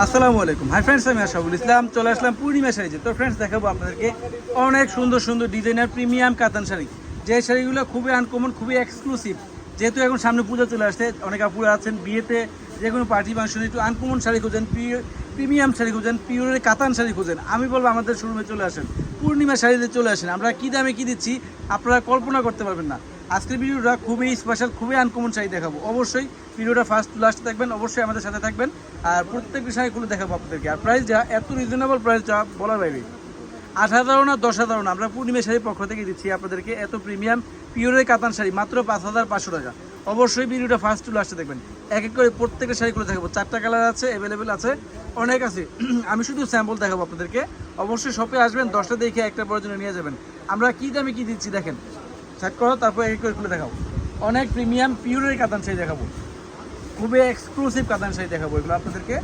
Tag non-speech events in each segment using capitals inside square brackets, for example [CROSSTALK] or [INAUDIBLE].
আসসালামু আলাইকুম। Hi friends আমি আশাবুল ইসলাম। চলে আসলাম পূর্ণিমা শাড়িতে তো। ফ্রেন্ডস দেখাবো আপনাদেরকে অনেক সুন্দর সুন্দর ডিজাইনার প্রিমিয়াম কাতান শাড়ি। যে শাড়িগুলো খুবই আনকমন খুবই এক্সক্লুসিভ যেহেতু এখন সামনে পুজো চলে আসছে, অনেক আপুরা আছেন বিয়েতে, যে কোনো পার্টি ফাংশনে একটু আনকমন শাড়ি খুঁজেন প্রিমিয়াম শাড়ি খুঁজেন পিওরের কাতান শাড়ি খুঁজেন। আমি বলব আমাদের শোরুমে চলে আসেন। পূর্ণিমা শাড়িতে চলে আসেন। আমরা কী দামে কী দিচ্ছি, আপনারা কল্পনা করতে পারবেন না। আজকের ভিডিওটা খুবই স্পেশাল খুবই আনকমন শাড়ি দেখাবো। অবশ্যই ভিডিওটা ফার্স্ট লাস্ট থাকবেন অবশ্যই আমাদের সাথে থাকবেন। আর প্রত্যেকটি শাড়িগুলো দেখাবো আপনাদেরকে। আর প্রাইস যা, এত রিজনেবল প্রাইস যা, বলার বাইরে আট হাজারও না, দশ হাজারও না, আমরা পূর্ণিমা শাড়ির পক্ষ থেকে দিচ্ছি আপনাদেরকে এত প্রিমিয়াম পিওরের কাতান শাড়ি, মাত্র পাঁচ হাজার পাঁচশো টাকা। অবশ্যই ভিডিওটা ফার্স্ট টু লাস্টে দেখবেন। এক এক করে প্রত্যেকটা শাড়িগুলো দেখাবো। চারটা কালার আছে অ্যাভেলেবেল আছে, অনেক আছে। [CLEARS THROAT] আমি শুধু স্যাম্পল দেখাবো আপনাদেরকে। অবশ্যই শপে আসবেন, দশটা দেখে একটা পর্যন্ত নিয়ে যাবেন। আমরা কী দামে কী দিচ্ছি দেখেন। চেক করো, তারপর এক করে খুলে দেখাবো। অনেক প্রিমিয়াম পিওরের কাতান শাড়ি দেখাবো। খুবই এক্সক্লুসিভ কাতান শাড়ি দেখাবো এগুলো আপনাদেরকে।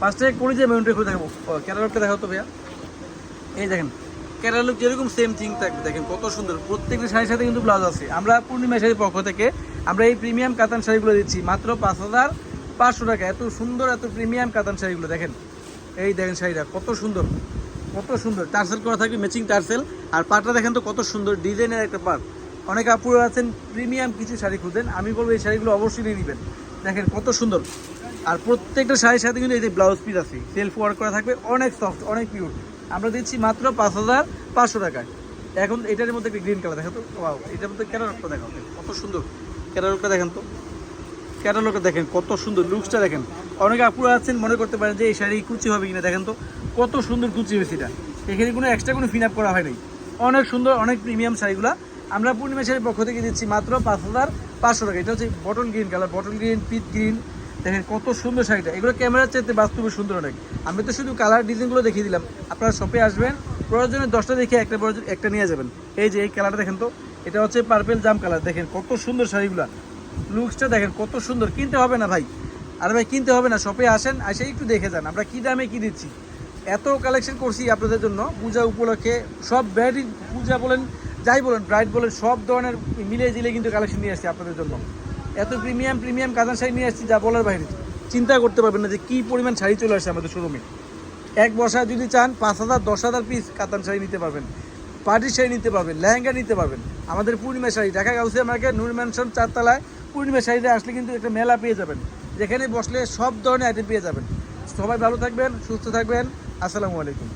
ফার্স্টে করে যে মেরুনটা খুলে দেখাবো। ক্যাটালগটা দেখাও তো ভাইয়া। এই দেখেন ক্যাটালগ যেরকম সেম থিং থাকবে দেখেন কত সুন্দর। প্রত্যেকটা শাড়ির সাথে কিন্তু ব্লাউজ আছে। আমরা পূর্ণিমা শাড়ির পক্ষ থেকে আমরা এই প্রিমিয়াম কাতান শাড়িগুলো দিচ্ছি। মাত্র পাঁচ হাজার পাঁচশো টাকা। এত সুন্দর, এত প্রিমিয়াম কাতান শাড়িগুলো, দেখেন। এই দেখেন শাড়িটা, কত সুন্দর। কত সুন্দর। টার্সেল করা থাকবে ম্যাচিং টার্সেল। আর পাটটা দেখেন তো কত সুন্দর, ডিজাইনের একটা পাট। অনেক আপুরা আছেন প্রিমিয়াম কিছু শাড়ি খুঁজেন, আমি বলব এই শাড়িগুলো অবশ্যই নিয়ে নেবেন। দেখেন কত সুন্দর। আর প্রত্যেকটা শাড়ির সাথে কিন্তু এই যে ব্লাউজ পিস আছে সেলফ ওয়ার্ক করা থাকবে, অনেক সফট অনেক পিওর আমরা দিচ্ছি মাত্র পাঁচ হাজার পাঁচশো টাকায়। এখন এটার মধ্যে একটা গ্রিন কালার দেখো তো ওয়াও এটার মধ্যে ক্যাটালগটা দেখাও কত সুন্দর। ক্যাটালগটা দেখেন তো ক্যাটালগটা দেখেন কত সুন্দর লুকসটা দেখেন। অনেকে আপুরা আছেন, মনে করতে পারেন যে এই শাড়ি কুচি হবে কিনা, দেখেন তো, কত সুন্দর কুচি হয়েছে এটা। এখানে কোনো এক্সট্রা কোনো ফিন আপ করা হয় নাই। অনেক সুন্দর, অনেক প্রিমিয়াম শাড়িগুলো আমরা পূর্ণিমা পক্ষ থেকে দিচ্ছি মাত্র পাঁচ হাজার পাঁচশো টাকা। এটা হচ্ছে bottle green colour bottle green পিট গ্রিন দেখেন কত সুন্দর শাড়িটা। এগুলো ক্যামেরার চাইতে বাস্তবে সুন্দর অনেক। আমি তো শুধু কালার ডিজাইনগুলো দেখিয়ে দিলাম। আপনারা শপে আসবেন, প্রয়োজনে দশটা দেখে একটা প্রয়োজন একটা নিয়ে যাবেন। এই যে এই কালারটা দেখেন তো, এটা হচ্ছে পার্পেল জাম কালার দেখেন কত সুন্দর শাড়িগুলো। লুকসটা দেখেন কত সুন্দর। কিনতে হবে না ভাই। আর ভাই, কিনতে হবে না। শপে আসেন এসে একটু দেখে যান। আমরা কী দামে কী দিচ্ছি? এত কালেকশন করছি আপনাদের জন্য। পূজা উপলক্ষে সব ব্রাইড পূজা বলেন যাই বলেন ব্রাইড বলেন সব ধরনের মিলিয়ে জিলে কিন্তু কালেকশন নিয়ে আসছি আপনাদের জন্য। এত প্রিমিয়াম প্রিমিয়াম কাতান শাড়ি নিয়ে আসছি যা বলার বাইরে। চিন্তা করতে পারবেন না যে কী পরিমাণ শাড়ি চলে আসছে আমাদের শোরুমে এক বসা যদি চান, পাঁচ হাজার, দশ হাজার পিস কাতান শাড়ি নিতে পারবেন। পার্টির শাড়ি নিতে পারবেন, লেহেঙ্গা নিতে পারবেন। আমাদের পূর্ণিমা শাড়ি, ঢাকা গাউসিয়া মার্কেট, নূর ম্যানশন, চারতলায়। পূর্ণিমা শাড়িতে আসলে কিন্তু একটা মেলা পেয়ে যাবেন। যেখানে বসলে সব ধরনের আইটেম পেয়ে যাবেন। সবাই ভালো থাকবেন, সুস্থ থাকবেন। আসসালামু আলাইকুম।